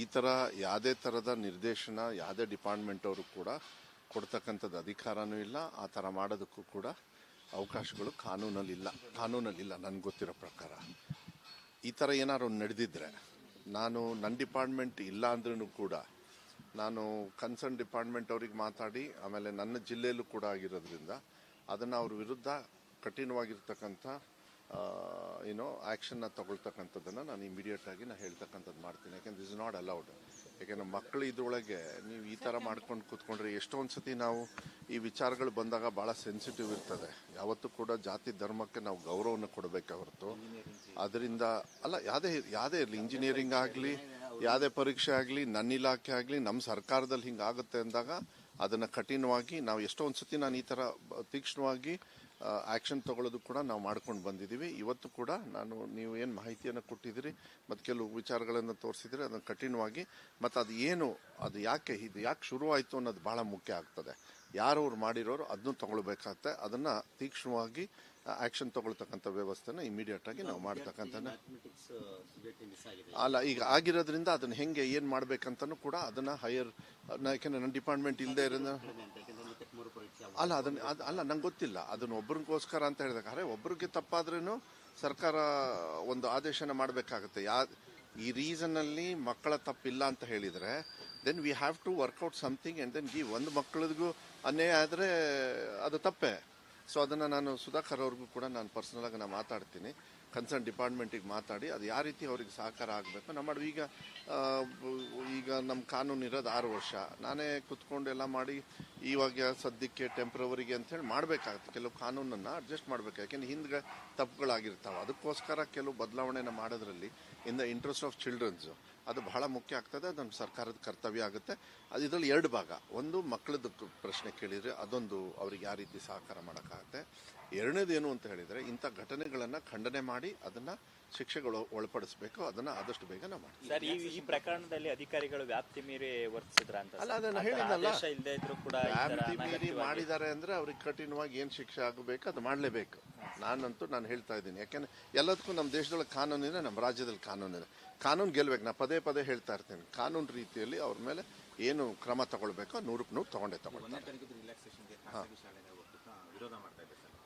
ಈ ಥರ ಯಾವುದೇ ಥರದ ನಿರ್ದೇಶನ, ಯಾವುದೇ ಡಿಪಾರ್ಟ್ಮೆಂಟ್ ಅವರು ಕೂಡ ಕೊಡ್ತಕ್ಕಂಥದ್ದು ಅಧಿಕಾರನೂ ಇಲ್ಲ. ಆ ಥರ ಮಾಡೋದಕ್ಕೂ ಕೂಡ ಅವಕಾಶಗಳು ಕಾನೂನಲ್ಲಿಲ್ಲ ಕಾನೂನಲ್ಲಿಲ್ಲ ನನಗೆ ಗೊತ್ತಿರೋ ಪ್ರಕಾರ. ಈ ಥರ ಏನಾದ್ರು ನಡೆದಿದ್ದರೆ ನಾನು ನನ್ನ ಡಿಪಾರ್ಟ್ಮೆಂಟ್ ಇಲ್ಲ ಅಂದ್ರೂ ಕೂಡ ನಾನು ಕನ್ಸರ್ನ್ ಡಿಪಾರ್ಟ್ಮೆಂಟ್ ಅವ್ರಿಗೆ ಮಾತಾಡಿ, ಆಮೇಲೆ ನನ್ನ ಜಿಲ್ಲೆಯಲ್ಲೂ ಕೂಡ ಆಗಿರೋದ್ರಿಂದ ಅದನ್ನು ಅವ್ರ ವಿರುದ್ಧ ಕಠಿಣವಾಗಿರ್ತಕ್ಕಂಥ ಏನೋ ಆ್ಯಕ್ಷನ್ನ ತಗೊಳ್ತಕ್ಕಂಥದ್ದನ್ನು ನಾನು ಇಮಿಡಿಯೇಟ್ ಆಗಿ ನಾನು ಹೇಳ್ತಕ್ಕಂಥದ್ದು ಮಾಡ್ತೀನಿ. ಯಾಕೆಂದ್ರೆ ಇಸ್ ನಾಟ್ ಅಲೌಡ್ ಯಾಕೆಂದ್ರೆ ಮಕ್ಕಳು ಇದ್ರೊಳಗೆ ನೀವು ಈ ಥರ ಮಾಡ್ಕೊಂಡು ಕೂತ್ಕೊಂಡ್ರೆ ಎಷ್ಟೊಂದು ಸತಿ ನಾವು ಈ ವಿಚಾರಗಳು ಬಂದಾಗ ಭಾಳ ಸೆನ್ಸಿಟಿವ್ ಇರ್ತದೆ. ಯಾವತ್ತೂ ಕೂಡ ಜಾತಿ ಧರ್ಮಕ್ಕೆ ನಾವು ಗೌರವವನ್ನು ಕೊಡಬೇಕೆ ಹೊರತು. ಅದರಿಂದ ಅಲ್ಲ ಯಾವುದೇ ಯಾವುದೇ ಇರಲಿ ಇಂಜಿನಿಯರಿಂಗ್ ಆಗಲಿ ಯಾವುದೇ ಪರೀಕ್ಷೆ ಆಗಲಿ ನನ್ನ ಇಲಾಖೆ ಆಗಲಿ ನಮ್ಮ ಸರ್ಕಾರದಲ್ಲಿ ಹಿಂಗಾಗುತ್ತೆ ಅಂದಾಗ ಅದನ್ನು ಕಠಿಣವಾಗಿ ನಾವು ಎಷ್ಟೊಂದು ಸತಿ ನಾನು ಈ ಥರ ತೀಕ್ಷ್ಣವಾಗಿ ಆ್ಯಕ್ಷನ್ ತಗೊಳ್ಳೋದು ಕೂಡ ನಾವು ಮಾಡ್ಕೊಂಡು ಬಂದಿದ್ದೀವಿ. ಇವತ್ತು ಕೂಡ ನಾನು ನೀವು ಏನು ಮಾಹಿತಿಯನ್ನು ಕೊಟ್ಟಿದ್ದೀರಿ, ಮತ್ತು ಕೆಲವು ವಿಚಾರಗಳನ್ನು ತೋರಿಸಿದ್ರೆ ಅದನ್ನು ಕಠಿಣವಾಗಿ, ಮತ್ತು ಅದು ಏನು, ಅದು ಯಾಕೆ ಇದು ಯಾಕೆ ಶುರುವಾಯಿತು ಅನ್ನೋದು ಭಾಳ ಮುಖ್ಯ ಆಗ್ತದೆ. ಯಾರು ಅವ್ರು ಮಾಡಿರೋರು ಅದನ್ನು ತಗೊಳ್ಬೇಕಾಗತ್ತೆ. ಅದನ್ನು ತೀಕ್ಷ್ಣವಾಗಿ ಆ್ಯಕ್ಷನ್ ತಗೊಳ್ತಕ್ಕಂಥ ವ್ಯವಸ್ಥೆನ ಇಮಿಡಿಯೇಟ್ ಆಗಿ ನಾವು ಮಾಡ್ತಕ್ಕಂಥ ಅಲ್ಲ, ಈಗ ಆಗಿರೋದ್ರಿಂದ ಅದನ್ನು ಹೆಂಗೆ, ಏನು ಮಾಡಬೇಕಂತನೂ ಕೂಡ ಅದನ್ನು ಹೈಯರ್ ಯಾಕೆಂದರೆ ನನ್ನ ಡಿಪಾರ್ಟ್ಮೆಂಟ್ ಇಲ್ಲದೆ ಇರೋದ್ರಿಂದ ಅಲ್ಲ ಅದನ್ನ ಅದ್- ಅಲ್ಲ, ನಂಗೆ ಗೊತ್ತಿಲ್ಲ. ಅದನ್ನ ಒಬ್ರಿಗೋಸ್ಕರ ಅಂತ ಹೇಳಿದಾಗ ಒಬ್ರಿಗೆ ತಪ್ಪಾದ್ರೂ ಸರ್ಕಾರ ಒಂದು ಆದೇಶನ ಮಾಡಬೇಕಾಗುತ್ತೆ. ಯಾ, ಈ ರೀಸನ್ ಅಲ್ಲಿ ಮಕ್ಕಳ ತಪ್ಪಿಲ್ಲ ಅಂತ ಹೇಳಿದರೆ then we have to work out something and then ಈ ಒಂದು ಮಕ್ಕಳಿಗೂ ಅನ್ಯಾಯ ಆದರೆ ಅದು ತಪ್ಪೇ. ಸೊ ಅದನ್ನು ನಾನು ಸುಧಾಕರ್ ಅವ್ರಿಗೂ ಕೂಡ ನಾನು ಪರ್ಸನಲ್ ಆಗಿ ನಾನು ಮಾತಾಡ್ತೀನಿ. ಕನ್ಸರ್ನ್ ಡಿಪಾರ್ಟ್ಮೆಂಟಿಗೆ ಮಾತಾಡಿ ಅದು ಯಾವ ರೀತಿ ಅವ್ರಿಗೆ ಸಹಕಾರ ಆಗಬೇಕು. ನಮ್ಮ ಈಗ ಈಗ ನಮ್ಮ ಕಾನೂನು ಇರೋದು ಆರು ವರ್ಷ. ನಾನೇ ಕುತ್ಕೊಂಡು ಎಲ್ಲ ಮಾಡಿ ಇವಾಗ ಸದ್ಯಕ್ಕೆ ಟೆಂಪ್ರವರಿಗೆ ಅಂತ ಹೇಳಿ ಮಾಡಬೇಕಾಗುತ್ತೆ. ಕೆಲವು ಕಾನೂನನ್ನು ಅಡ್ಜಸ್ಟ್ ಮಾಡಬೇಕು. ಯಾಕೆಂದ್ರೆ ಹಿಂದೆ ತಪ್ಪುಗಳಾಗಿರ್ತಾವೆ. ಅದಕ್ಕೋಸ್ಕರ ಕೆಲವು ಬದಲಾವಣೆನ ಮಾಡೋದ್ರಲ್ಲಿ in the interest of childrens ಅದು ಬಹಳ ಮುಖ್ಯ ಆಗ್ತದೆ. ಅದು ನಮ್ಮ ಸರ್ಕಾರದ ಕರ್ತವ್ಯ ಆಗುತ್ತೆ. ಅದು ಇದರಲ್ಲಿ ಎರಡು ಭಾಗ. ಒಂದು ಮಕ್ಕಳದ್ದು ಪ್ರಶ್ನೆ ಕೇಳಿದರೆ ಅದೊಂದು ಅವ್ರಿಗೆ ಯಾವ ರೀತಿ ಸಹಕಾರ ಮಾಡೋಕ್ಕಾಗುತ್ತೆ. ಎರಡನೇದು ಏನು ಅಂತ ಹೇಳಿದರೆ ಇಂಥ ಘಟನೆಗಳನ್ನು ಖಂಡನೆ ಮಾಡಿ ಅದನ್ನು ಶಿಕ್ಷೆಗಳು ಒಳಪಡಿಸಬೇಕು ಅದನ್ನು ಆದಷ್ಟು ಬೇಗ ನಾವು ಮಾಡಿ ಸರ್ ಈ ಈ ಪ್ರಕರಣದಲ್ಲಿ ಅಧಿಕಾರಿಗಳು ವ್ಯಾಪ್ತಿ ಮೀರಿ ವರ್ತಿಸಿದ್ರ ಅಂತ ಅಲ್ಲ, ಅದನ್ನ ಹೇಳಿದ್ನಲ್ಲ. ಇಲ್ಲದೆ ಇದ್ರು ಕೂಡ ವ್ಯಾಪ್ತಿ ಮೀರಿ ಮಾಡಿದ್ದಾರೆ ಅಂದ್ರೆ ಅವ್ರಿಗೆ ಕಠಿಣವಾಗಿ ಏನು ಶಿಕ್ಷೆ ಆಗಬೇಕು ಅದು ಮಾಡಲೇಬೇಕು. ನಾನಂತೂ ನಾನು ಹೇಳ್ತಾ ಇದ್ದೀನಿ. ಯಾಕೆಂದ್ರೆ ಎಲ್ಲದಕ್ಕೂ ನಮ್ಮ ದೇಶದೊಳಗೆ ಕಾನೂನಿದೆ ನಮ್ಮ ರಾಜ್ಯದಲ್ಲಿ ಕಾನೂನಿದೆ ಕಾನೂನು ಗೆಲ್ಲಬೇಕು ನಾನು ಪದೇ ಪದೇ ಹೇಳ್ತಾ ಇರ್ತೀನಿ. ಕಾನೂನು ರೀತಿಯಲ್ಲಿ ಅವ್ರ ಮೇಲೆ ಏನು ಕ್ರಮ ತಗೊಳ್ಬೇಕು ನೂರಕ್ಕೆ ನೂರು ತಗೊಂಡೇ ತಗೊಳ್ತಾರೆ.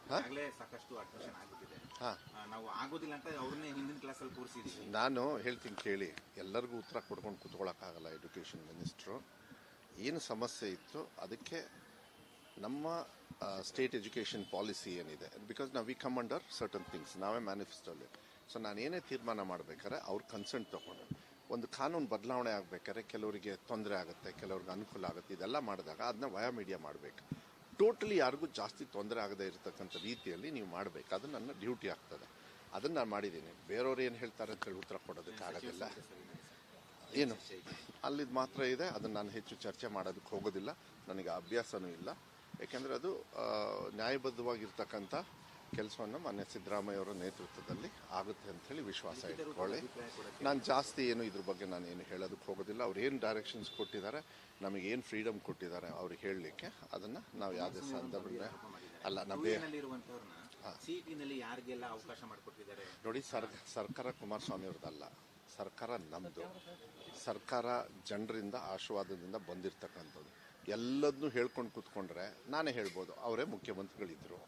ಸಾಕಷ್ಟು ಅಡ್ಮಿಷನ್ ಆಗುತ್ತಿದೆ ನಾವು ಆಗೋದಿಲ್ಲ ಅಂತ ಅವ್ರನ್ನೇ ಹಿಂದಿನ ಕ್ಲಾಸಲ್ಲಿ ನಾನು ಹೇಳ್ತೀನಿ ಕೇಳಿ ಎಲ್ಲರಿಗೂ ಉತ್ತರ ಕೊಡ್ಕೊಂಡು ಕೂತ್ಕೊಳ್ಳೋಕ್ಕಾಗಲ್ಲ ಎಜುಕೇಷನ್ ಮಿನಿಸ್ಟ್ರು ಏನು ಸಮಸ್ಯೆ ಇತ್ತು ಅದಕ್ಕೆ ನಮ್ಮ ಸ್ಟೇಟ್ ಎಜುಕೇಷನ್ ಪಾಲಿಸಿ ಏನಿದೆ ಬಿಕಾಸ್ ನಾವು we come under certain things ನಾವೇ ಮ್ಯಾನಿಫೆಸ್ಟೋಲ್ಲಿ ಸೊ ಏನೇ ತೀರ್ಮಾನ ಮಾಡಬೇಕಾದ್ರೆ ಅವ್ರ ಕನ್ಸರ್ಟ್ ತೊಗೊಂಡು ಒಂದು ಕಾನೂನು ಬದಲಾವಣೆ ಆಗಬೇಕಾದ್ರೆ ಕೆಲವರಿಗೆ ತೊಂದರೆ ಆಗುತ್ತೆ ಕೆಲವ್ರಿಗೆ ಅನುಕೂಲ ಆಗುತ್ತೆ ಇದೆಲ್ಲ ಮಾಡಿದಾಗ ಅದನ್ನ ವಯಾ ಮೀಡಿಯಾ ಮಾಡಬೇಕು. ಟೋಟಲಿ ಯಾರಿಗೂ ಜಾಸ್ತಿ ತೊಂದರೆ ಆಗದೆ ಇರತಕ್ಕಂಥ ರೀತಿಯಲ್ಲಿ ನೀವು ಮಾಡಬೇಕು. ಅದು ನನ್ನ ಡ್ಯೂಟಿ ಆಗ್ತದೆ. ಅದನ್ನು ನಾನು ಮಾಡಿದ್ದೀನಿ. ಬೇರೆಯವ್ರು ಏನು ಹೇಳ್ತಾರೆ ಅಂತ ಹೇಳಿ ಉತ್ತರ ಕೊಡೋದಕ್ಕಾಗೋದಿಲ್ಲ ಏನು? ಅಲ್ಲಿದ್ದು ಮಾತ್ರ ಇದೆ. ಅದನ್ನು ನಾನು ಹೆಚ್ಚು ಚರ್ಚೆ ಮಾಡೋದಕ್ಕೆ ಹೋಗೋದಿಲ್ಲ. ನನಗೆ ಅಭ್ಯಾಸನೂ ಇಲ್ಲ. ಯಾಕೆಂದರೆ ಅದು ನ್ಯಾಯಬದ್ಧವಾಗಿರ್ತಕ್ಕಂಥ ಕೆಲಸವನ್ನು ಮಾನ್ಯ ಸಿದ್ದರಾಮಯ್ಯ ಅವರ ನೇತೃತ್ವದಲ್ಲಿ ಆಗುತ್ತೆ ಅಂತ ಹೇಳಿ ವಿಶ್ವಾಸ ಇಟ್ಕೊಳ್ಳಿ. ನಾನು ಜಾಸ್ತಿ ಏನು ಇದ್ರ ಬಗ್ಗೆ ನಾನು ಏನು ಹೇಳೋದಕ್ಕೆ ಹೋಗೋದಿಲ್ಲ. ಅವ್ರು ಏನು ಡೈರೆಕ್ಷನ್ಸ್ ಕೊಟ್ಟಿದ್ದಾರೆ ನಮಗೆ ಏನು ಫ್ರೀಡಮ್ ಕೊಟ್ಟಿದ್ದಾರೆ ಅವ್ರಿಗೆ ಹೇಳಲಿಕ್ಕೆ ಅದನ್ನು ನಾವು ಯಾವುದೇ ಸಂದರ್ಭ ಅಲ್ಲ ನಮಗೆ ನೋಡಿ ಸರ್ ಸರ್ಕಾರ ಕುಮಾರಸ್ವಾಮಿ ಅವ್ರದ್ದಲ್ಲ ಸರ್ಕಾರ ನಮ್ಮದು ಸರ್ಕಾರ ಜನರಿಂದ ಆಶೀರ್ವಾದದಿಂದ ಬಂದಿರತಕ್ಕಂಥದ್ದು. ಎಲ್ಲದನ್ನೂ ಹೇಳ್ಕೊಂಡು ಕೂತ್ಕೊಂಡ್ರೆ ನಾನೇ ಹೇಳ್ಬೋದು ಅವರೇ ಮುಖ್ಯಮಂತ್ರಿಗಳಿದ್ದರು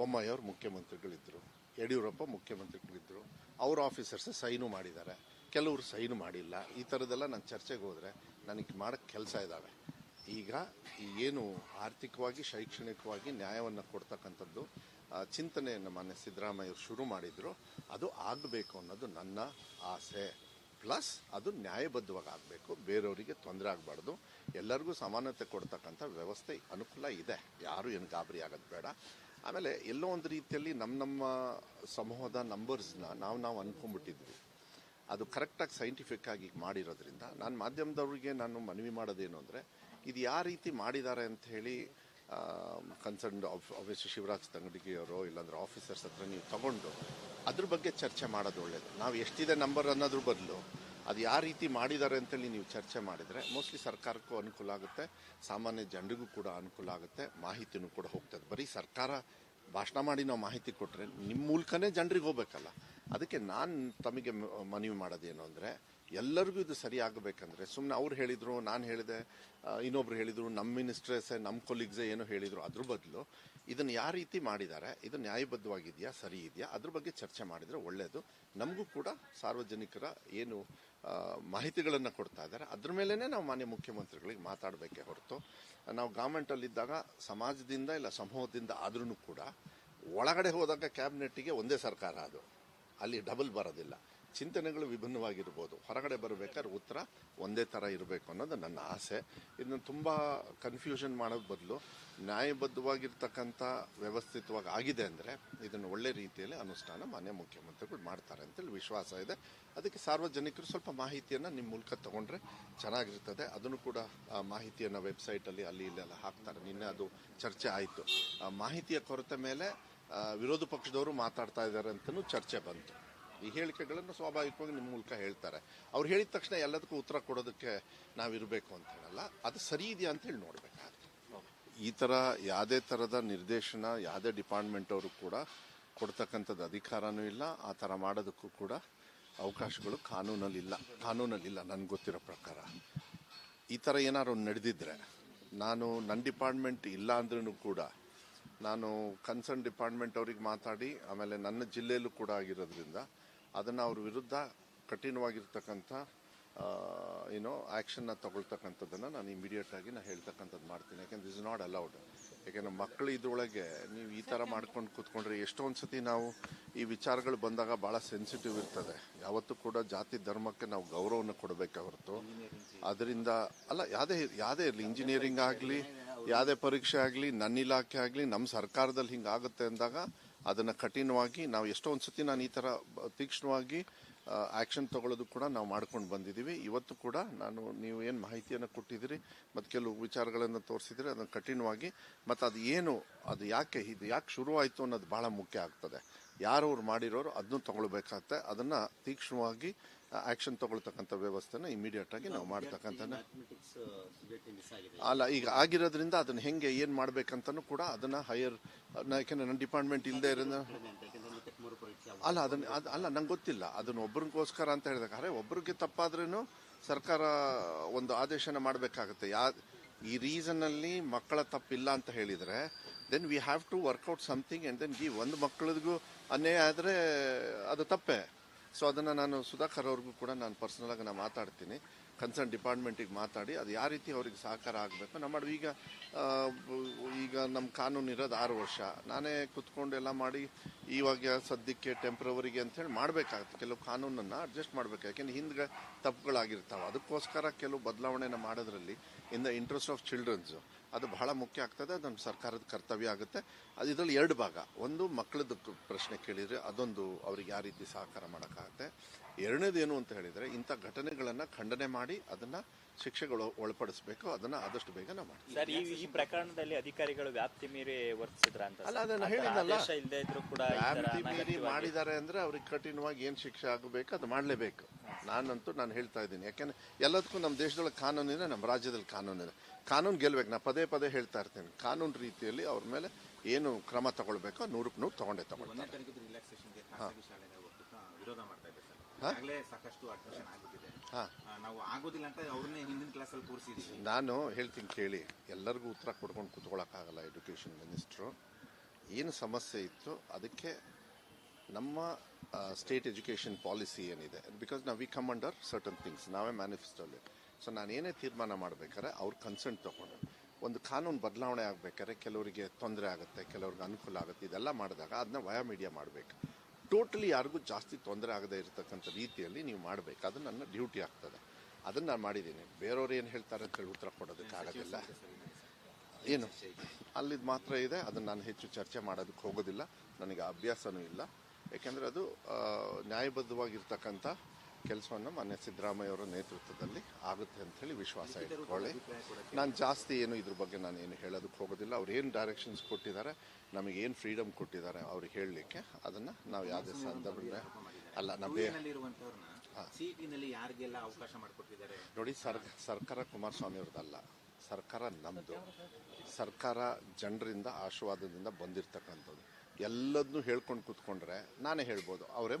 ಬೊಮ್ಮಾಯಿ ಅವ್ರು ಮುಖ್ಯಮಂತ್ರಿಗಳಿದ್ದರು ಯಡಿಯೂರಪ್ಪ ಮುಖ್ಯಮಂತ್ರಿಗಳಿದ್ದರು ಅವ್ರ ಆಫೀಸರ್ಸ್ ಸೈನು ಮಾಡಿದ್ದಾರೆ. ಕೆಲವರು ಸೈನು ಮಾಡಿಲ್ಲ. ಈ ಥರದ್ದೆಲ್ಲ ನಾನು ಚರ್ಚೆಗೆ ಹೋದರೆ ನನಗೆ ಮಾಡೋಕ್ಕೆ ಕೆಲಸ ಇದ್ದಾವೆ ಈಗ ಏನು ಆರ್ಥಿಕವಾಗಿ, ಶೈಕ್ಷಣಿಕವಾಗಿ ನ್ಯಾಯವನ್ನು ಕೊಡ್ತಕ್ಕಂಥದ್ದು ಚಿಂತನೆಯನ್ನು ಮಾನ್ಯ ಸಿದ್ದರಾಮಯ್ಯವರು ಶುರು ಮಾಡಿದರು, ಅದು ಆಗಬೇಕು ಅನ್ನೋದು ನನ್ನ ಆಸೆ. ಪ್ಲಸ್ ಅದು ನ್ಯಾಯಬದ್ಧವಾಗಿ ಆಗಬೇಕು, ಬೇರೆಯವರಿಗೆ ತೊಂದರೆ ಆಗಬಾರ್ದು. ಎಲ್ಲರಿಗೂ ಸಮಾನತೆ ಕೊಡ್ತಕ್ಕಂಥ ವ್ಯವಸ್ಥೆ ಅನುಕೂಲ ಇದೆ. ಯಾರು ಏನು ಗಾಬರಿ ಆಗೋದು ಬೇಡ. ಆಮೇಲೆ ಎಲ್ಲೋ ಒಂದು ರೀತಿಯಲ್ಲಿ ನಮ್ಮ ನಮ್ಮ ಸಮೂಹದ ನಂಬರ್ಸ್ನ ನಾವು ನಾವು ಅನ್ಕೊಂಡ್ಬಿಟ್ಟಿದ್ವಿ. ಅದು ಕರೆಕ್ಟಾಗಿ ಸೈಂಟಿಫಿಕ್ ಆಗಿ ಮಾಡಿರೋದ್ರಿಂದ ನಾನು ಮಾಧ್ಯಮದವ್ರಿಗೆ ನಾನು ಮನವಿ ಮಾಡೋದೇನು ಅಂದರೆ, ಇದು ಯಾವ ರೀತಿ ಮಾಡಿದ್ದಾರೆ ಅಂತ ಹೇಳಿ ಕನ್ಸರ್ನ್ ಆಬ್ವಿಯಸ್ಲಿ ಶಿವರಾಜ್ ತಂಗಡಿಗಿಯವರು ಇಲ್ಲಾಂದ್ರೆ ಆಫೀಸರ್ಸ್ ಹತ್ರ ನೀವು ತಗೊಂಡು ಅದ್ರ ಬಗ್ಗೆ ಚರ್ಚೆ ಮಾಡೋದು ಒಳ್ಳೇದು. ನಾವು ಎಷ್ಟಿದೆ ನಂಬರ್ ಅನ್ನೋದ್ರ ಬದಲು ಅದು ಯಾವ ರೀತಿ ಮಾಡಿದ್ದಾರೆ ಅಂತೇಳಿ ನೀವು ಚರ್ಚೆ ಮಾಡಿದರೆ ಮೋಸ್ಟ್ಲಿ ಸರ್ಕಾರಕ್ಕೂ ಅನುಕೂಲ ಆಗುತ್ತೆ. ಸಾಮಾನ್ಯ ಜನರಿಗೂ ಕೂಡ ಅನುಕೂಲ ಆಗುತ್ತೆ. ಮಾಹಿತಿನೂ ಕೂಡ ಹೋಗ್ತದೆ. ಬರೀ ಸರ್ಕಾರ ಭಾಷಣ ಮಾಡಿ ನಾವು ಮಾಹಿತಿ ಕೊಟ್ಟರೆ ನಿಮ್ಮ ಮೂಲಕನೇ ಜನರಿಗೆ ಹೋಗ್ಬೇಕಲ್ಲ. ಅದಕ್ಕೆ ನಾನು ತಮಗೆ ಮನವಿ ಮಾಡೋದೇನು ಅಂದರೆ ಎಲ್ಲರಿಗೂ ಇದು ಸರಿ ಆಗಬೇಕಂದ್ರೆ ಸುಮ್ಮನೆ ಅವ್ರು ಹೇಳಿದ್ರು, ನಾನು ಹೇಳಿದೆ ಇನ್ನೊಬ್ರು ಹೇಳಿದ್ರು ನಮ್ಮ ಮಿನಿಸ್ಟ್ರೇಸೇ ನಮ್ಮ ಕೊಲೀಗ್ಸೇ ಏನು ಹೇಳಿದ್ರು, ಅದ್ರ ಬದಲು ಇದನ್ನು ಯಾವ ರೀತಿ ಮಾಡಿದ್ದಾರೆ ಇದು ನ್ಯಾಯಬದ್ಧವಾಗಿದೆಯಾ, ಸರಿ ಇದೆಯಾ, ಅದ್ರ ಬಗ್ಗೆ ಚರ್ಚೆ ಮಾಡಿದರೆ ಒಳ್ಳೆಯದು ನಮಗೂ ಕೂಡ ಸಾರ್ವಜನಿಕರ ಏನು ಮಾಹಿತಿಗಳನ್ನು ಕೊಡ್ತಾ ಇದ್ದಾರೆ. ಅದ್ರ ಮೇಲೇ ನಾವು ಮಾನ್ಯ ಮುಖ್ಯಮಂತ್ರಿಗಳಿಗೆ ಮಾತಾಡಬೇಕೆ ಹೊರತು, ನಾವು ಗೌರ್ಮೆಂಟಲ್ಲಿದ್ದಾಗ ಸಮಾಜದಿಂದ ಇಲ್ಲ ಸಮೂಹದಿಂದ ಆದ್ರೂ ಕೂಡ ಒಳಗಡೆ ಹೋದಾಗ ಕ್ಯಾಬಿನೆಟ್ಗೆ ಒಂದೇ ಸರ್ಕಾರ ಅದು. ಅಲ್ಲಿ ಡಬಲ್ ಬರೋದಿಲ್ಲ. ಚಿಂತನೆಗಳು ವಿಭಿನ್ನವಾಗಿರ್ಬೋದು. ಹೊರಗಡೆ ಬರಬೇಕಾದ್ರೆ ಉತ್ತರ ಒಂದೇ ಥರ ಇರಬೇಕು ಅನ್ನೋದು ನನ್ನ ಆಸೆ. ಇದನ್ನು ತುಂಬ ಕನ್ಫ್ಯೂಷನ್ ಮಾಡೋದು ಬದಲು ನ್ಯಾಯಬದ್ಧವಾಗಿರ್ತಕ್ಕಂಥ ವ್ಯವಸ್ಥಿತವಾಗಿ ಆಗಿದೆ ಅಂದರೆ ಇದನ್ನು ಒಳ್ಳೆ ರೀತಿಯಲ್ಲಿ ಅನುಷ್ಠಾನ ಮಾನ್ಯ ಮುಖ್ಯಮಂತ್ರಿಗಳು ಮಾಡ್ತಾರೆ ಅಂತೇಳಿ ವಿಶ್ವಾಸ ಇದೆ. ಅದಕ್ಕೆ ಸಾರ್ವಜನಿಕರು ಸ್ವಲ್ಪ ಮಾಹಿತಿಯನ್ನು ನಿಮ್ಮ ಮೂಲಕ ತಗೊಂಡ್ರೆ ಚೆನ್ನಾಗಿರ್ತದೆ. ಅದನ್ನು ಕೂಡ ಮಾಹಿತಿಯನ್ನು ವೆಬ್ಸೈಟಲ್ಲಿ ಅಲ್ಲಿ ಇಲ್ಲೆಲ್ಲ ಹಾಕ್ತಾರೆ. ನಿನ್ನೆ ಅದು ಚರ್ಚೆ ಆಯಿತು. ಮಾಹಿತಿಯ ಕೊರತೆ ಮೇಲೆ ವಿರೋಧ ಪಕ್ಷದವರು ಮಾತಾಡ್ತಾ ಇದ್ದಾರೆ ಅಂತಲೂ ಚರ್ಚೆ ಬಂತು. ಈ ಹೇಳಿಕೆಗಳನ್ನು ಸ್ವಾಭಾವಿಕವಾಗಿ ನಿಮ್ಮ ಮೂಲಕ ಹೇಳ್ತಾರೆ. ಅವ್ರು ಹೇಳಿದ ತಕ್ಷಣ ಎಲ್ಲದಕ್ಕೂ ಉತ್ತರ ಕೊಡೋದಕ್ಕೆ ನಾವಿರಬೇಕು ಅಂತ ಹೇಳಲ್ಲ. ಅದು ಸರಿ ಇದೆಯಾ ಅಂತ ಹೇಳಿ ನೋಡಬೇಕಾಗುತ್ತೆ. ಈ ಥರ ಯಾವುದೇ ಥರದ ನಿರ್ದೇಶನ, ಯಾವುದೇ ಡಿಪಾರ್ಟ್ಮೆಂಟ್ ಅವರು ಕೂಡ ಕೊಡ್ತಕ್ಕಂಥದ್ದು ಅಧಿಕಾರನೂ ಇಲ್ಲ. ಆ ಥರ ಮಾಡೋದಕ್ಕೂ ಕೂಡ ಅವಕಾಶಗಳು ಕಾನೂನಲ್ಲಿಲ್ಲ. ಕಾನೂನಲ್ಲಿಲ್ಲ ನನಗೆ ಗೊತ್ತಿರೋ ಪ್ರಕಾರ. ಈ ಥರ ಏನಾದ್ರು ನಡೆದಿದ್ರೆ ನಾನು ನನ್ನ ಡಿಪಾರ್ಟ್ಮೆಂಟ್ ಇಲ್ಲ ಅಂದ್ರೂ ಕೂಡ ನಾನು ಕನ್ಸರ್ನ್ ಡಿಪಾರ್ಟ್ಮೆಂಟ್ ಅವ್ರಿಗೆ ಮಾತಾಡಿ, ಆಮೇಲೆ ನನ್ನ ಜಿಲ್ಲೆಯಲ್ಲೂ ಕೂಡ ಆಗಿರೋದ್ರಿಂದ ಅದನ್ನು ಅವ್ರ ವಿರುದ್ಧ ಕಠಿಣವಾಗಿರ್ತಕ್ಕಂಥ ಏನೋ ಆ್ಯಕ್ಷನ್ನ ತಗೊಳ್ತಕ್ಕಂಥದ್ದನ್ನು ನಾನು ಇಮಿಡಿಯೇಟ್ ಆಗಿ ನಾನು ಹೇಳ್ತಕ್ಕಂಥದ್ದು ಮಾಡ್ತೀನಿ. ಯಾಕೆಂದ್ರೆ ಇಸ್ ನಾಟ್ ಅಲೌಡ್ ಯಾಕೆಂದ್ರೆ ಮಕ್ಕಳು ಇದ್ರೊಳಗೆ ನೀವು ಈ ಥರ ಮಾಡ್ಕೊಂಡು ಕೂತ್ಕೊಂಡ್ರೆ ಎಷ್ಟೊಂದು ಸತಿ ನಾವು ಈ ವಿಚಾರಗಳು ಬಂದಾಗ ಭಾಳ ಸೆನ್ಸಿಟಿವ್ ಇರ್ತದೆ. ಯಾವತ್ತೂ ಕೂಡ ಜಾತಿ ಧರ್ಮಕ್ಕೆ ನಾವು ಗೌರವವನ್ನು ಕೊಡಬೇಕೆ ಹೊರತು. ಅದರಿಂದ ಅಲ್ಲ ಯಾವುದೇ ಯಾವುದೇ ಇರಲಿ ಇಂಜಿನಿಯರಿಂಗ್ ಆಗಲಿ ಯಾವುದೇ ಪರೀಕ್ಷೆ ಆಗಲಿ ನನ್ನ ಇಲಾಖೆ ಆಗಲಿ ನಮ್ಮ ಸರ್ಕಾರದಲ್ಲಿ ಹಿಂಗಾಗುತ್ತೆ ಅಂದಾಗ ಅದನ್ನು ಕಠಿಣವಾಗಿ ನಾವು ಎಷ್ಟೊಂದು ಸತಿ ನಾನು ಈ ಥರ ತೀಕ್ಷ್ಣವಾಗಿ ಆ್ಯಕ್ಷನ್ ತಗೊಳ್ಳೋದು ಕೂಡ ನಾವು ಮಾಡ್ಕೊಂಡು ಬಂದಿದ್ದೀವಿ ಇವತ್ತು ಕೂಡ ನಾನು ನೀವು ಏನು ಮಾಹಿತಿಯನ್ನು ಕೊಟ್ಟಿದ್ದೀರಿ, ಮತ್ತು ಕೆಲವು ವಿಚಾರಗಳನ್ನು ತೋರಿಸಿದ್ರೆ ಅದನ್ನು ಕಠಿಣವಾಗಿ, ಮತ್ತು ಅದು ಏನು, ಅದು ಯಾಕೆ, ಇದು ಯಾಕೆ ಶುರುವಾಯಿತು ಅನ್ನೋದು ಭಾಳ ಮುಖ್ಯ ಆಗ್ತದೆ. ಯಾರು ಅವ್ರು ಮಾಡಿರೋರು ಅದನ್ನು ತಗೊಳ್ಬೇಕಾಗತ್ತೆ. ಅದನ್ನು ತೀಕ್ಷ್ಣವಾಗಿ ಆ್ಯಕ್ಷನ್ ತಗೊಳ್ತಕ್ಕಂಥ ವ್ಯವಸ್ಥೆನ ಇಮಿಡಿಯೇಟ್ ಆಗಿ ನಾವು ಮಾಡ್ತಕ್ಕಂಥ ಆಗಿದೆ. ಅಲ್ಲ ಈಗ ಆಗಿರೋದ್ರಿಂದ ಅದನ್ನ ಹೆಂಗೆ ಏನು ಮಾಡ್ಬೇಕಂತನೂ ಕೂಡ ಅದನ್ನ ಹೈಯರ್ ಯಾಕೆಂದ್ರೆ ನನ್ನ ಡಿಪಾರ್ಟ್ಮೆಂಟ್ ಇಲ್ಲದೆ ಅವು. ಅಲ್ಲ ಅದನ್ನ ಅದ್- ಅಲ್ಲ ನಂಗೆ ಗೊತ್ತಿಲ್ಲ. ಅದನ್ನ ಒಬ್ರಿಗೋಸ್ಕರ ಅಂತ ಹೇಳಿದಾಗ ಅರೆ ಒಬ್ರಿಗೆ ತಪ್ಪಾದ್ರೂ ಸರ್ಕಾರ ಒಂದು ಆದೇಶನ ಮಾಡಬೇಕಾಗುತ್ತೆ. ಯಾ ಈ ರೀಸನ್ ಅಲ್ಲಿ ಮಕ್ಕಳ ತಪ್ಪಿಲ್ಲ ಅಂತ ಹೇಳಿದ್ರೆ then we have to work out something and then ಈ ಒಂದು ಮಕ್ಕಳಿಗೂ ಅನ್ಯಾಯ ಆದರೆ ಅದು ತಪ್ಪೇ. ಸೊ ಅದನ್ನು ನಾನು ಸುಧಾಕರ್ ಅವ್ರಿಗೂ ಕೂಡ ನಾನು ಪರ್ಸನಲ್ ಆಗಿ ನಾನು ಮಾತಾಡ್ತೀನಿ. ಕನ್ಸರ್ನ್ ಡಿಪಾರ್ಟ್ಮೆಂಟಿಗೆ ಮಾತಾಡಿ, ಅದು ಯಾವ ರೀತಿ ಅವ್ರಿಗೆ ಸಹಕಾರ ಆಗಬೇಕು ನಮ್ಮ ಈಗ ಈಗ ನಮ್ಮ ಕಾನೂನು ಇರೋದು ಆರು ವರ್ಷ. ನಾನೇ ಕುತ್ಕೊಂಡು ಎಲ್ಲ ಮಾಡಿ ಇವಾಗ ಸದ್ಯಕ್ಕೆ ಟೆಂಪ್ರವರಿಗೆ ಅಂತ ಹೇಳಿ ಮಾಡಬೇಕಾಗುತ್ತೆ. ಕೆಲವು ಕಾನೂನನ್ನು ಅಡ್ಜಸ್ಟ್ ಮಾಡಬೇಕು. ಯಾಕೆಂದ್ರೆ ಹಿಂದೆ ತಪ್ಪುಗಳಾಗಿರ್ತಾವೆ. ಅದಕ್ಕೋಸ್ಕರ ಕೆಲವು ಬದಲಾವಣೆನ ಮಾಡೋದ್ರಲ್ಲಿ in the interest of childrens ಅದು ಬಹಳ ಮುಖ್ಯ ಆಗ್ತದೆ. ಅದು ನಮ್ಮ ಸರ್ಕಾರದ ಕರ್ತವ್ಯ ಆಗುತ್ತೆ. ಅದು ಇದರಲ್ಲಿ ಎರಡು ಭಾಗ. ಒಂದು ಮಕ್ಕಳದ್ದು ಪ್ರಶ್ನೆ ಕೇಳಿದರೆ ಅದೊಂದು ಅವ್ರಿಗೆ ಯಾವ ರೀತಿ ಸಹಕಾರ ಮಾಡೋಕ್ಕಾಗುತ್ತೆ. ಎರಡನೇದು ಏನು ಅಂತ ಹೇಳಿದರೆ ಇಂಥ ಘಟನೆಗಳನ್ನು ಖಂಡನೆ ಮಾಡಿ ಅದನ್ನು ಶಿಕ್ಷೆಗಳು ಒಳಪಡಿಸಬೇಕು ಅದನ್ನ ಆದಷ್ಟು ಬೇಗ ನಾವು ಮಾಡ್ತೀವಿ. ಸರ್ ಈ ಈ ಪ್ರಕರಣದಲ್ಲಿ ಅಧಿಕಾರಿಗಳು ವ್ಯಾಪ್ತಿ ಮೀರಿ ವರ್ತಿಸಿದ್ರ ಅಂತ ಅಲ್ಲ, ಅದನ್ನ ಹೇಳಿದ್ನಲ್ಲ. ಇಲ್ಲದೆ ಇದ್ರು ಕೂಡ ವ್ಯಾಪ್ತಿ ಮೀರಿ ಮಾಡಿದ್ದಾರೆ ಅಂದ್ರೆ ಅವ್ರಿಗೆ ಕಠಿಣವಾಗಿ ಏನು ಶಿಕ್ಷೆ ಆಗಬೇಕು ಅದು ಮಾಡಲೇಬೇಕು. ನಾನಂತೂ ನಾನು ಹೇಳ್ತಾ ಇದ್ದೀನಿ. ಯಾಕೆಂದ್ರೆ ಎಲ್ಲದಕ್ಕೂ ನಮ್ಮ ದೇಶದೊಳಗೆ ಕಾನೂನಿದೆ ನಮ್ಮ ರಾಜ್ಯದಲ್ಲಿ ಕಾನೂನಿದೆ ಕಾನೂನು ಗೆಲ್ಬೇಕು. ನಾ ಪದೇ ಪದೇ ಹೇಳ್ತಾ ಇರ್ತೀನಿ. ಕಾನೂನು ರೀತಿಯಲ್ಲಿ ಅವ್ರ ಮೇಲೆ ಏನು ಕ್ರಮ ತಗೊಳ್ಬೇಕು ನೂರಕ್ಕೆ ನೂರು ತಗೊಂಡೇ ತಗೊಳ್ತಾರೆ. ಇದೆ ಸಾಕಷ್ಟು ಅಡ್ಮಿಷನ್ ಆಗುತ್ತಿದೆ ನಾವು ಆಗೋದಿಲ್ಲ ಅಂತ ಅವ್ರನ್ನೇ ಹಿಂದಿನ ಕ್ಲಾಸಲ್ಲಿ ನಾನು ಹೇಳ್ತೀನಿ ಕೇಳಿ ಎಲ್ಲರಿಗೂ ಉತ್ತರ ಕೊಡ್ಕೊಂಡು ಕೂತ್ಕೊಳ್ಳೋಕ್ಕಾಗಲ್ಲ ಎಜುಕೇಷನ್ ಮಿನಿಸ್ಟ್ರು ಏನು ಸಮಸ್ಯೆ ಇತ್ತು ಅದಕ್ಕೆ ನಮ್ಮ ಸ್ಟೇಟ್ ಎಜುಕೇಷನ್ ಪಾಲಿಸಿ ಏನಿದೆ ಬಿಕಾಸ್ ನಾವು we come under certain things ನಾವೇ ಮ್ಯಾನಿಫೆಸ್ಟೋಲ್ಲಿ ಸೊ ಏನೇ ತೀರ್ಮಾನ ಮಾಡಬೇಕಾದ್ರೆ ಅವ್ರ ಕನ್ಸೆಂಟ್ ತೊಗೊಂಡು. ಒಂದು ಕಾನೂನು ಬದಲಾವಣೆ ಆಗಬೇಕಾದ್ರೆ ಕೆಲವರಿಗೆ ತೊಂದರೆ ಆಗುತ್ತೆ ಕೆಲವ್ರಿಗೆ ಅನುಕೂಲ ಆಗುತ್ತೆ ಇದೆಲ್ಲ ಮಾಡಿದಾಗ ಅದನ್ನ ವಯಾ ಮೀಡಿಯಾ ಮಾಡಬೇಕು. ಟೋಟಲಿ ಯಾರಿಗೂ ಜಾಸ್ತಿ ತೊಂದರೆ ಆಗದೆ ಇರತಕ್ಕಂಥ ರೀತಿಯಲ್ಲಿ ನೀವು ಮಾಡಬೇಕು. ಅದು ನನ್ನ ಡ್ಯೂಟಿ ಆಗ್ತದೆ. ಅದನ್ನು ನಾನು ಮಾಡಿದ್ದೀನಿ. ಬೇರೆಯವ್ರು ಏನು ಹೇಳ್ತಾರೆ ಅಂತ ಹೇಳಿ ಉತ್ತರ ಕೊಡೋದಕ್ಕೆ ಆಗೋದಿಲ್ಲ. ಏನು? ಅಲ್ಲಿದ್ದು ಮಾತ್ರ ಇದೆ. ಅದನ್ನು ನಾನು ಹೆಚ್ಚು ಚರ್ಚೆ ಮಾಡೋದಕ್ಕೆ ಹೋಗೋದಿಲ್ಲ. ನನಗೆ ಅಭ್ಯಾಸನೂ ಇಲ್ಲ. ಯಾಕೆಂದರೆ ಅದು ನ್ಯಾಯಬದ್ಧವಾಗಿರ್ತಕ್ಕಂಥ ಕೆಲಸವನ್ನು ಮಾನ್ಯ ಸಿದ್ದರಾಮಯ್ಯ ಅವರ ನೇತೃತ್ವದಲ್ಲಿ ಆಗುತ್ತೆ ಅಂತ ಹೇಳಿ ವಿಶ್ವಾಸ ಇಟ್ಕೊಳ್ಳಿ. ನಾನು ಜಾಸ್ತಿ ಏನು ಇದ್ರ ಬಗ್ಗೆ ನಾನು ಏನು ಹೇಳೋದಕ್ಕೆ ಹೋಗೋದಿಲ್ಲ. ಅವ್ರು ಏನು ಡೈರೆಕ್ಷನ್ಸ್ ಕೊಟ್ಟಿದ್ದಾರೆ ನಮಗೆ ಏನು ಫ್ರೀಡಮ್ ಕೊಟ್ಟಿದ್ದಾರೆ ಅವ್ರಿಗೆ ಹೇಳಲಿಕ್ಕೆ ಅದನ್ನು ನಾವು ಯಾವುದೇ ಸಂದರ್ಭದಲ್ಲಿ ಅಲ್ಲ ನಮಗೆ ನೋಡಿ ಸರ್ ಸರ್ಕಾರ ಕುಮಾರಸ್ವಾಮಿ ಅವ್ರದ್ದಲ್ಲ ಸರ್ಕಾರ ನಮ್ಮದು ಸರ್ಕಾರ ಜನರಿಂದ ಆಶೀರ್ವಾದದಿಂದ ಬಂದಿರತಕ್ಕಂಥದ್ದು. ಎಲ್ಲದನ್ನೂ ಹೇಳ್ಕೊಂಡು ಕೂತ್ಕೊಂಡ್ರೆ ನಾನೇ ಹೇಳ್ಬೋದು. ಅವರೇ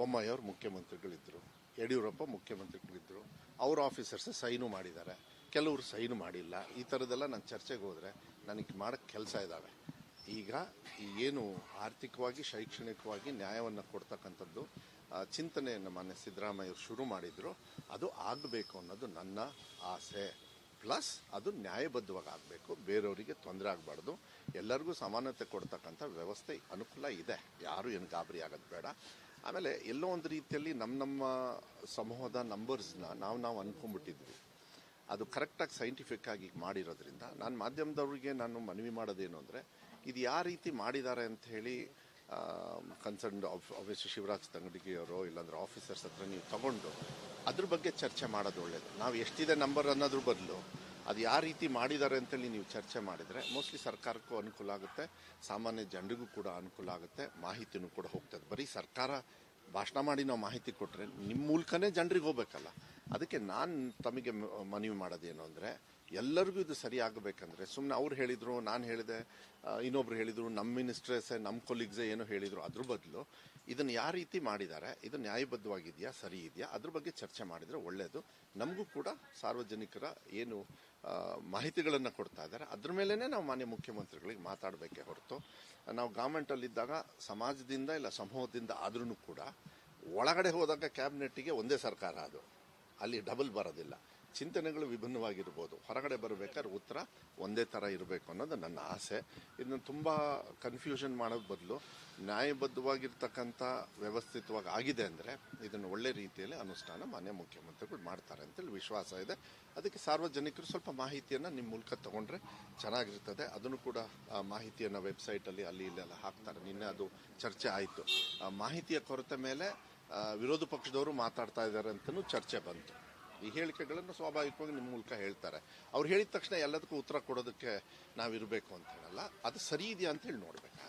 ಮುಖ್ಯಮಂತ್ರಿಗಳಿದ್ರು ಬೊಮ್ಮಾಯಿಯವರು ಮುಖ್ಯಮಂತ್ರಿಗಳಿದ್ದರು ಯಡಿಯೂರಪ್ಪ ಮುಖ್ಯಮಂತ್ರಿಗಳಿದ್ದರು ಅವ್ರ ಆಫೀಸರ್ಸ್ ಸೈನು ಮಾಡಿದ್ದಾರೆ. ಕೆಲವರು ಸೈನು ಮಾಡಿಲ್ಲ. ಈ ಥರದ್ದೆಲ್ಲ ನಾನು ಚರ್ಚೆಗೆ ಹೋದರೆ ನನಗೆ ಮಾಡೋಕ್ಕೆ ಕೆಲಸ ಇದ್ದಾವೆ ಈಗ ಈ ಏನು ಆರ್ಥಿಕವಾಗಿ, ಶೈಕ್ಷಣಿಕವಾಗಿ ನ್ಯಾಯವನ್ನು ಕೊಡ್ತಕ್ಕಂಥದ್ದು ಚಿಂತನೆಯನ್ನು ಮಾನ್ಯ ಸಿದ್ದರಾಮಯ್ಯವರು ಶುರು ಮಾಡಿದ್ರು, ಅದು ಆಗಬೇಕು ಅನ್ನೋದು ನನ್ನ ಆಸೆ. ಪ್ಲಸ್ ಅದು ನ್ಯಾಯಬದ್ಧವಾಗಿ ಆಗಬೇಕು, ಬೇರೆಯವರಿಗೆ ತೊಂದರೆ ಆಗಬಾರ್ದು. ಎಲ್ಲರಿಗೂ ಸಮಾನತೆ ಕೊಡ್ತಕ್ಕಂಥ ವ್ಯವಸ್ಥೆ ಅನುಕೂಲ ಇದೆ. ಯಾರು ಏನು ಗಾಬರಿ ಆಗೋದು ಬೇಡ. ಆಮೇಲೆ ಎಲ್ಲೋ ಒಂದು ರೀತಿಯಲ್ಲಿ ನಮ್ಮ ನಮ್ಮ ಸಮೂಹದ ನಂಬರ್ಸ್ನ ನಾವು ನಾವು ಅನ್ಕೊಂಡ್ಬಿಟ್ಟಿದ್ವಿ. ಅದು ಕರೆಕ್ಟಾಗಿ ಸೈಂಟಿಫಿಕ್ ಆಗಿ ಮಾಡಿರೋದ್ರಿಂದ ನಾನು ಮಾಧ್ಯಮದವ್ರಿಗೆ ನಾನು ಮನವಿ ಮಾಡೋದೇನು ಅಂದರೆ, ಇದು ಯಾವ ರೀತಿ ಮಾಡಿದ್ದಾರೆ ಅಂತ ಹೇಳಿ ಕನ್ಸರ್ನ್ ಆಫೀಸ್ ಶಿವರಾಜ್ ತಂಗಡಿಗೆಯವರು ಇಲ್ಲಾಂದ್ರೆ ಆಫೀಸರ್ಸ್ ಹತ್ರ ನೀವು ತಗೊಂಡು ಅದ್ರ ಬಗ್ಗೆ ಚರ್ಚೆ ಮಾಡೋದು ಒಳ್ಳೇದು. ನಾವು ಎಷ್ಟಿದೆ ನಂಬರ್ ಅನ್ನೋದ್ರ ಬದಲು ಅದು ಯಾವ ರೀತಿ ಮಾಡಿದ್ದಾರೆ ಅಂತೇಳಿ ನೀವು ಚರ್ಚೆ ಮಾಡಿದರೆ ಮೋಸ್ಟ್ಲಿ ಸರ್ಕಾರಕ್ಕೂ ಅನುಕೂಲ ಆಗುತ್ತೆ, ಸಾಮಾನ್ಯ ಜನರಿಗೂ ಕೂಡ ಅನುಕೂಲ ಆಗುತ್ತೆ, ಮಾಹಿತಿನೂ ಕೂಡ ಹೋಗ್ತದೆ. ಬರೀ ಸರ್ಕಾರ ಭಾಷಣ ಮಾಡಿ ನಾವು ಮಾಹಿತಿ ಕೊಟ್ಟರೆ ನಿಮ್ಮ ಮೂಲಕನೇ ಜನರಿಗೆ ಹೋಗ್ಬೇಕಲ್ಲ. ಅದಕ್ಕೆ ನಾನು ತಮಗೆ ಮನವಿ ಮಾಡೋದೇನು ಅಂದರೆ, ಎಲ್ಲರಿಗೂ ಇದು ಸರಿ ಆಗಬೇಕಂದ್ರೆ ಸುಮ್ಮನೆ ಅವ್ರು ಹೇಳಿದರು, ನಾನು ಹೇಳಿದೆ ಇನ್ನೊಬ್ರು ಹೇಳಿದರು ನಮ್ಮ ಮಿನಿಸ್ಟ್ರೇಸೇ ನಮ್ಮ ಕೊಲೀಗ್ಸೇ ಏನೋ ಹೇಳಿದರು, ಅದ್ರ ಬದಲು ಇದನ್ನು ಯಾವ ರೀತಿ ಮಾಡಿದ್ದಾರೆ ಇದು ನ್ಯಾಯಬದ್ಧವಾಗಿದೆಯಾ, ಸರಿ ಇದೆಯಾ, ಅದ್ರ ಬಗ್ಗೆ ಚರ್ಚೆ ಮಾಡಿದರೆ ಒಳ್ಳೆಯದು ನಮಗೂ ಕೂಡ ಸಾರ್ವಜನಿಕರ ಏನು ಮಾಹಿತಿಗಳನ್ನು ಕೊಡ್ತಾ ಇದ್ದಾರೆ. ಅದ್ರ ಮೇಲೇ ನಾವು ಮಾನ್ಯ ಮುಖ್ಯಮಂತ್ರಿಗಳಿಗೆ ಮಾತಾಡಬೇಕೇ ಹೊರತು. ನಾವು ಗೌರ್ಮೆಂಟಲ್ಲಿದ್ದಾಗ ಸಮಾಜದಿಂದ ಇಲ್ಲ ಸಮೂಹದಿಂದ ಆದ್ರೂ ಕೂಡ ಒಳಗಡೆ ಹೋದಾಗ ಕ್ಯಾಬಿನೆಟ್ಟಿಗೆ ಒಂದೇ ಸರ್ಕಾರ ಅದು. ಅಲ್ಲಿ ಡಬಲ್ ಬರೋದಿಲ್ಲ. ಚಿಂತನೆಗಳು ವಿಭಿನ್ನವಾಗಿರ್ಬೋದು. ಹೊರಗಡೆ ಬರಬೇಕಾದ್ರೆ ಉತ್ತರ ಒಂದೇ ಥರ ಇರಬೇಕು ಅನ್ನೋದು ನನ್ನ ಆಸೆ. ಇದನ್ನು ತುಂಬ ಕನ್ಫ್ಯೂಷನ್ ಮಾಡೋದು ಬದಲು ನ್ಯಾಯಬದ್ಧವಾಗಿರ್ತಕ್ಕಂಥ ವ್ಯವಸ್ಥಿತವಾಗಿ ಆಗಿದೆ ಅಂದರೆ ಇದನ್ನು ಒಳ್ಳೆ ರೀತಿಯಲ್ಲಿ ಅನುಷ್ಠಾನ ಮಾನ್ಯ ಮುಖ್ಯಮಂತ್ರಿಗಳು ಮಾಡ್ತಾರೆ ಅಂತೇಳಿ ವಿಶ್ವಾಸ ಇದೆ. ಅದಕ್ಕೆ ಸಾರ್ವಜನಿಕರು ಸ್ವಲ್ಪ ಮಾಹಿತಿಯನ್ನು ನಿಮ್ಮ ಮೂಲಕ ತಗೊಂಡ್ರೆ ಚೆನ್ನಾಗಿರ್ತದೆ. ಅದನ್ನು ಕೂಡ ಮಾಹಿತಿಯನ್ನು ವೆಬ್ಸೈಟಲ್ಲಿ ಅಲ್ಲಿ ಇಲ್ಲೆಲ್ಲ ಹಾಕ್ತಾರೆ. ನಿನ್ನೆ ಅದು ಚರ್ಚೆ ಆಯಿತು. ಮಾಹಿತಿಯ ಕೊರತೆ ಮೇಲೆ ವಿರೋಧ ಪಕ್ಷದವರು ಮಾತಾಡ್ತಾ ಇದ್ದಾರೆ ಅಂತಲೂ ಚರ್ಚೆ ಬಂತು. ಈ ಹೇಳಿಕೆಗಳನ್ನು ಸ್ವಾಭಾವಿಕವಾಗಿ ನಿಮ್ಮ ಮೂಲಕ ಹೇಳ್ತಾರೆ. ಅವ್ರು ಹೇಳಿದ ತಕ್ಷಣ ಎಲ್ಲದಕ್ಕೂ ಉತ್ತರ ಕೊಡೋದಕ್ಕೆ ನಾವಿರಬೇಕು ಅಂತ ಹೇಳಲ್ಲ. ಅದು ಸರಿ ಇದೆಯಾ ಅಂತ ಹೇಳಿ ನೋಡ್ಬೇಕು.